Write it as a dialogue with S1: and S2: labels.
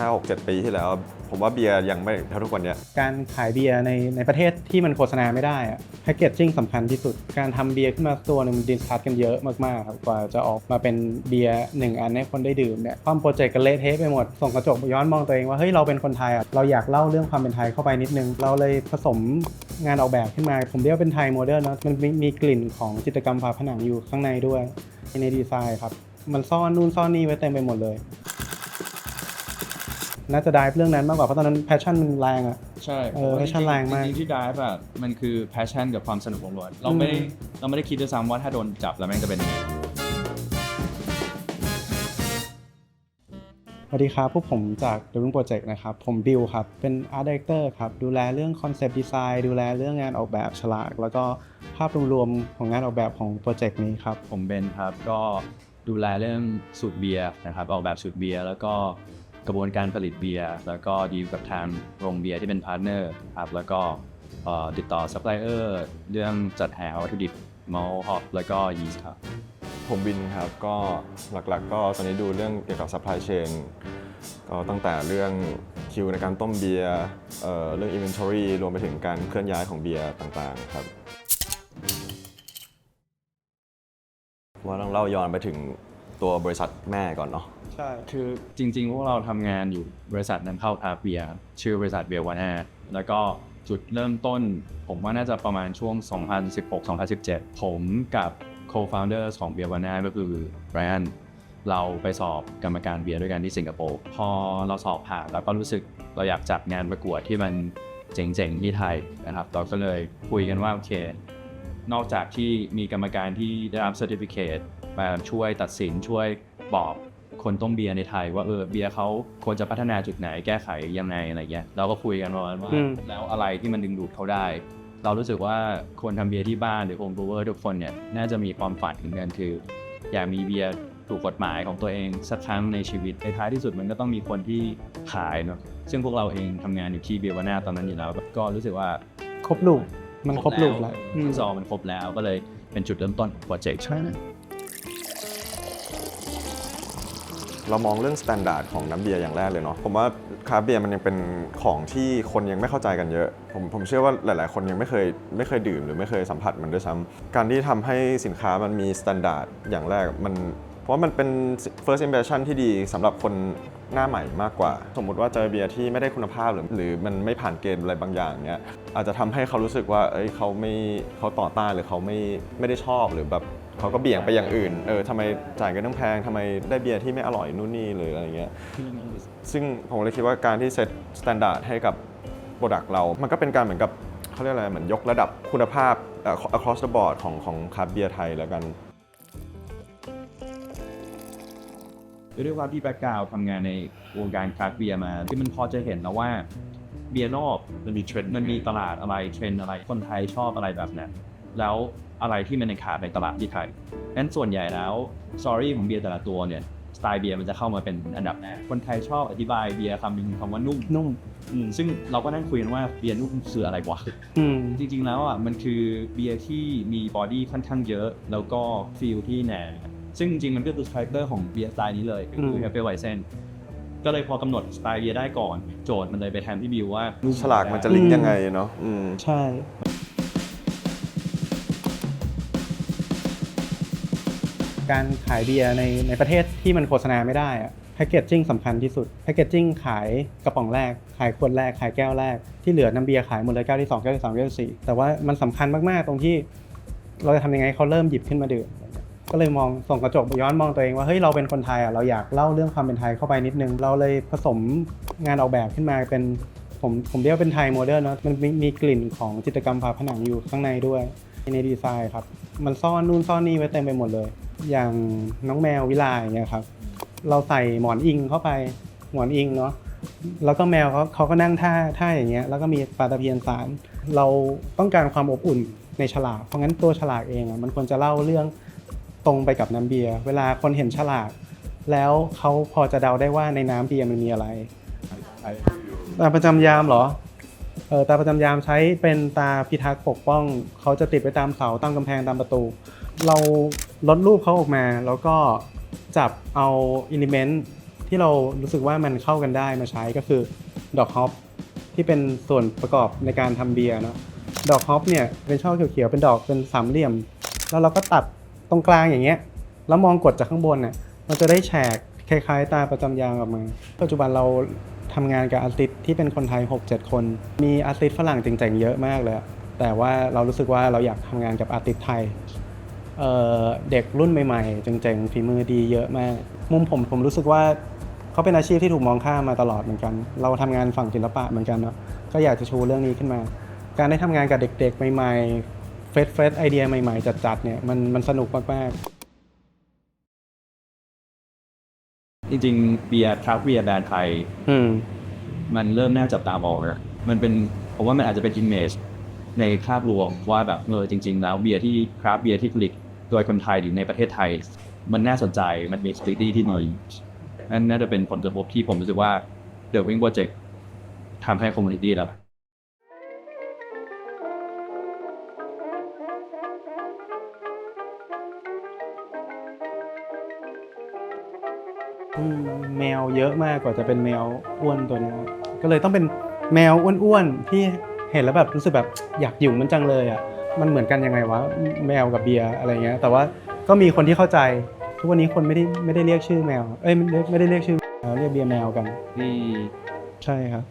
S1: 5 6 7 ปีที่แล้ว ผมว่าเบียร์ยังไม่เท่าทุกวันเนี้ย
S2: การขายเบียร์ในในประเทศที่มันโฆษณาไม่ได้อะแพคเกจจิ้งสำคัญที่สุด การทำเบียร์ขึ้นมาตัวหนึ่งมันดิสคัสกันเยอะมากๆครับกว่าจะออกมาเป็นเบียร์หนึ่งอันให้คนได้ดื่มเนี่ยความโปรเจกต์กันเละเทะไปหมด ส่งกระจกย้อนมองตัวเองว่าเฮ้ยเราเป็นคนไทยอะเราอยากเล่าเรื่องความเป็นไทยเข้าไปนิดนึง เราเลยผสมงานออกแบบขึ้นมา ผมเรียกว่าเป็นไทยโมเดิร์นเนะมันมมีกลิ่นของจิตรกรรมฝาผนังอยู่ข้างในด้วยในดีไซน์ครับมันซ่อนนู่นซ่อนนี่ไว้เต็มไปหมดเลย น่าจะได้เรื่องนั้นมากกว่าเพราะตอนนั้นแพชชั่นมันแรงอะ
S3: ใช่
S2: เออ
S3: ผมว่า
S2: passion แรงมาก
S3: จริงๆที่ drive อะมันคือ passion กับความสนุกล้วนๆเราไม่ได้
S2: อืม
S3: เราไม่ได้คิดด้วยซ้ำว่าถ้าโดนจับแล้วแม่งจะเป็นยังไง
S2: สวัสดีครับ พวกผมจาก The Room Project นะครับ ผมบิวครับ เป็น Art Director ครับ ดูแลเรื่อง Concept Design ดูแลเรื่องงานออกแบบฉลาก แล้วก็ภาพรวมๆของงานออกแบบของโปรเจกต์นี้ครับ
S3: ผมเบนครับ ก็ดูแลเรื่องสูตรเบียร์นะครับ ออกแบบสูตรเบียร์แล้วก็ก ระบวนการผลิตเบียร์แล้วก็ดีลกับทางโรงเบียร์ที่เป็นพาร์ทเนอร์ครับแล้วก็เอ่อติดต่อซัพพลายเออร์เรื่องจัดหาวัตถุดิบมอลฮอปแล้วก็ยีสต์ครับ
S1: ผมวินครับก็หลักๆ ก็ตอนนี้ดูเรื่องเกี่ยวกับ supply chain ก็ตั้งแต่เรื่องคิวในการต้มเบียร์เอ่อเรื่อง inventory รวมไปถึงการเคลื่อนย้ายของเบียร์ต่างๆครับว่าต้องเล่าย้อนไปถึง ตัวบริษัทแม่ก่อนเนาะ
S2: ใช่
S3: คือจริงๆ พวกเราทำงานอยู่บริษัทนำเข้าทาเบียร์ชื่อบริษัทเบียร์วานาแล้วก็จุดเริ่มต้น ผมว่าน่าจะประมาณช่วง 2016-2017 ผมกับ co-founder ของเบียร์วานาก็คือไบรอันเราไปสอบกรรมการเบียร์ด้วยกันที่สิงคโปร์พอเราสอบผ่านเราก็รู้สึกเราอยากจัดงานประกวดที่มันเจ๋งๆที่ไทยนะครับเราก็เลยคุยกันว่าโอเค นอกจากที่มีกรรมการที่ได้รับ certificate มาช่วยตัดสินช่วยบอกคนต้มเบียร์ในไทยว่าเออเบียร์เขาควรจะพัฒนาจุดไหนแก้ไขยังไงอะไรเงี้ยเราก็คุยกันประมาณว่า
S2: อืม
S3: แล้วอะไรที่มันดึงดูดเขาได้ เรารู้สึกว่าคนทำเบียร์ที่บ้านหรือโฮมบรูเวอร์ทุกคนเนี่ยน่าจะมีความฝันเหมือนกันคือ อยากมีเบียร์ถูกกฎหมายของตัวเองสักครั้งในชีวิตในท้ายที่สุดมันก็ต้องมีคนที่ขายเนาะซึ่งพวกเราเองทำงานอยู่ที่เบียร์วาน่าตอนนั้นอยู่แล้วก็รู้สึกว่า
S2: ครบลูก มันครบลูกแล้วอืม
S3: ฟุตซอลมันครบแล้วก็เลยเป็นจุดเริ่มต้นของโปรเจกต์
S2: ใช่นะ
S1: เรามองเรื่องสแตนดาร์ดของน้ำเบียร์อย่างแรกเลยเนาะผมว่าคราฟต์เบียร์มันยังเป็นของที่คนยังไม่เข้าใจกันเยอะ ผมผมเชื่อว่าหลาย ๆ คนยังไม่เคยไม่เคยดื่มหรือไม่เคยสัมผัสมันด้วยซ้ำการที่ทำให้สินค้ามันมีสแตนดาร์ดอย่างแรกมันเพราะ ว่ามันเป็น first impression ที่ดีสำหรับคนหน้าใหม่มากกว่า สมมุติว่าเจอเบียร์ที่ไม่ได้คุณภาพหรือหรือมันไม่ผ่านเกณฑ์อะไรบางอย่างเนี้ยอาจจะทำให้เขารู้สึกว่าเอ้ยเขาไม่เขาต่อต้านหรือเขาไม่ไม่ได้ชอบหรือแบบเขาก็เบี่ยงไปอย่างอื่นเออทำไมจ่ายเงินต้องแพงทำไมได้เบียร์ที่ไม่อร่อยนู่นนี่หรืออะไรเงี้ย ซึ่งผมเลยคิดว่าการที่เซตสแตนดาร์ดให้กับโปรดักต์เรา มันก็เป็นการเหมือนกับเขาเรียกอะไร เหมือนยกระดับคุณภาพเอ่อ across the board ของของคราฟต์เบียร์ไทยแล้วกัน
S3: ด้วยความที่แบ็กกราวทำงานในวงการคราฟต์เบียร์มา ที่มันพอจะเห็นแล้วว่าเบียร์นอกมันมีเทรนด์มันมีตลาดอะไรเทรนด์อะไรคนไทยชอบอะไรแบบนั้นแล้วอะไรที่มันในขาดในตลาดที่ไทยนั้นส่วนใหญ่แล้วสตอรี่ของเบียร์แต่ละตัวเนี่ยสไตล์เบียร์มันจะเข้ามาเป็นอันดับแรกคนไทยชอบอธิบายเบียร์คำหนึ่งคำว่านุ่ม
S2: นุ่ม
S3: อืมซึ่งเราก็นั่งคุยกันว่าเบียร์นุ่มคืออะไรวะ
S2: อืม
S3: จริงๆแล้วอะมันคือเบียร์ที่มีบอดี้ค่อนข้างเยอะ แล้วก็ฟีลที่แหน ซึ่งจริงๆมันก็คือคาแรคเตอร์ของเบียร์สไตล์นี้เลยก็คือ
S2: อืม
S3: เฮฟเฟอร์ไวเซนก็เลยพอกำหนดสไตล์เบียร์ได้ก่อน โจทย์มันเลยไปแทนพี่บิวว่า
S1: ฉลากมันจะลิงก์ยังไงเนาะอืม
S2: ใช่การขายเบียร์ในในประเทศที่มันโฆษณาไม่ได้อะแพคเกจจิ้งสำคัญที่สุดแพคเกจจิ้งขายกระป๋องแรก ขายขวดแรก ขายแก้วแรก ที่เหลือน้ำเบียร์ขายหมดเลยแก้วที่2แก้วที่3แก้วที่4แต่ว่ามันสำคัญมาก ๆ ตรงที่ เราจะทำยังไงให้เขาเริ่มหยิบขึ้นมาดื่ม ก็เลยมองส่องกระจกย้อนมองตัวเองว่าเฮ้ยเราเป็นคนไทยอะเราอยากเล่าเรื่องความเป็นไทยเข้าไปนิดนึง เราเลยผสมงานออกแบบขึ้นมาเป็นผมผมเรียกว่าเป็นไทยโมเดิร์นเนอะมันมีมีกลิ่นของจิตรกรรมฝาผนังอยู่ข้างในด้วยในดีไซน์ครับ มันซ่อนนู่นซ่อนนี่ไว้เต็มไปหมดเลย อย่างน้องแมววิลาอย่างเงี้ยครับ เราใส่หมอนอิงเข้าไปหมอนอิงเนาะแล้วก็แมวเขาเขาก็นั่งท่าท่าอย่างเงี้ยแล้วก็มีปลาตะเพียนสาร เราต้องการความอบอุ่นในฉลากเพราะงั้นตัวฉลากเองอะมันควรจะเล่าเรื่อง ตรงไปกับน้ำเบียร์เวลาคนเห็นฉลาก แล้วเขาพอจะเดาได้ว่าในน้ำเบียร์มันมีอะไรตาประจำยามเหรอเออตาประจำยามใช้เป็นตาพิทักษ์ปกป้อง เขาจะติดไปตามเสาตามกำแพงตามประตู เราลดรูปเขาออกมา แล้วก็จับเอาอิเลเมนต์ที่เรารู้สึกว่ามันเข้ากันได้มาใช้ก็คือดอกฮอปที่เป็นส่วนประกอบในการทำเบียร์เนาะดอกฮอปเนี่ยเป็นช่อเขียวๆเป็นดอกเป็นสามเหลี่ยม แล้วเราก็ตัด ตรงกลางอย่างเงี้ยแล้วมองกดจากข้างบนเนี่ยมันจะได้แฉกคล้ายๆ ตาประจำยางออกมาปัจจุบันเราทำงานกับอาร์ติสต์ที่เป็นคนไทย 6-7 คน มีอาร์ติสต์ฝรั่งเจ๋งๆเยอะมากเลย แต่ว่าเรารู้สึกว่าเราอยากทำงานกับอาร์ติสต์ไทยเเด็กรุ่นใหม่ๆเจ๋งๆฝีมือดีเยอะมาก มุมผมผมรู้สึกว่าเขาเป็นอาชีพที่ถูกมองข้ามมาตลอดเหมือนกัน เราทำงานฝั่งศิลปะเหมือนกันเนาะก็อยากจะชูเรื่องนี้ขึ้นมา การได้ทำงานกับเด็ก ๆ ใหม่ๆ เฟสเฟสไอเดียใหม่ๆ จัดๆเนี่ยมันมันสนุกมาก
S3: จริงๆเบียร์คราฟต์เบียร์แบรนด์ไทย
S2: ๆอืม
S3: มันเริ่มน่าจับตามองแล้วมันเป็นผมว่ามันอาจจะเป็น image ในภาพรวมว่าแบบเออจริง ๆ แล้วเบียร์ที่คราฟต์เบียร์ที่ผลิตโดยคนไทยหรือในประเทศไทย มันน่าสนใจมันมีสติที่ดีนั่นน่าจะเป็นผลกระทบที่ผมรู้สึกว่า The Wing Project ทำให้ community แล้ว
S2: แมวเยอะมากกว่าจะเป็นแมวอ้วนตัวเนี้ยก็เลยต้องเป็นแมวอ้วนๆที่เห็นแล้วแบบรู้สึกแบบอยากอยู่มันจังเลยอะมันเหมือนกันยังไงวะแมวกับเบียร์อะไรเงี้ย แต่ว่าก็มีคนที่เข้าใจ ทุกวันนี้คนไม่ได้ไม่ได้เรียกชื่อแมว เอ้ยไม่ได้ไม่ได้เรียกชื่อแมวเรียกเบียร์แมวกัน
S3: ที่
S2: ใช่ครับ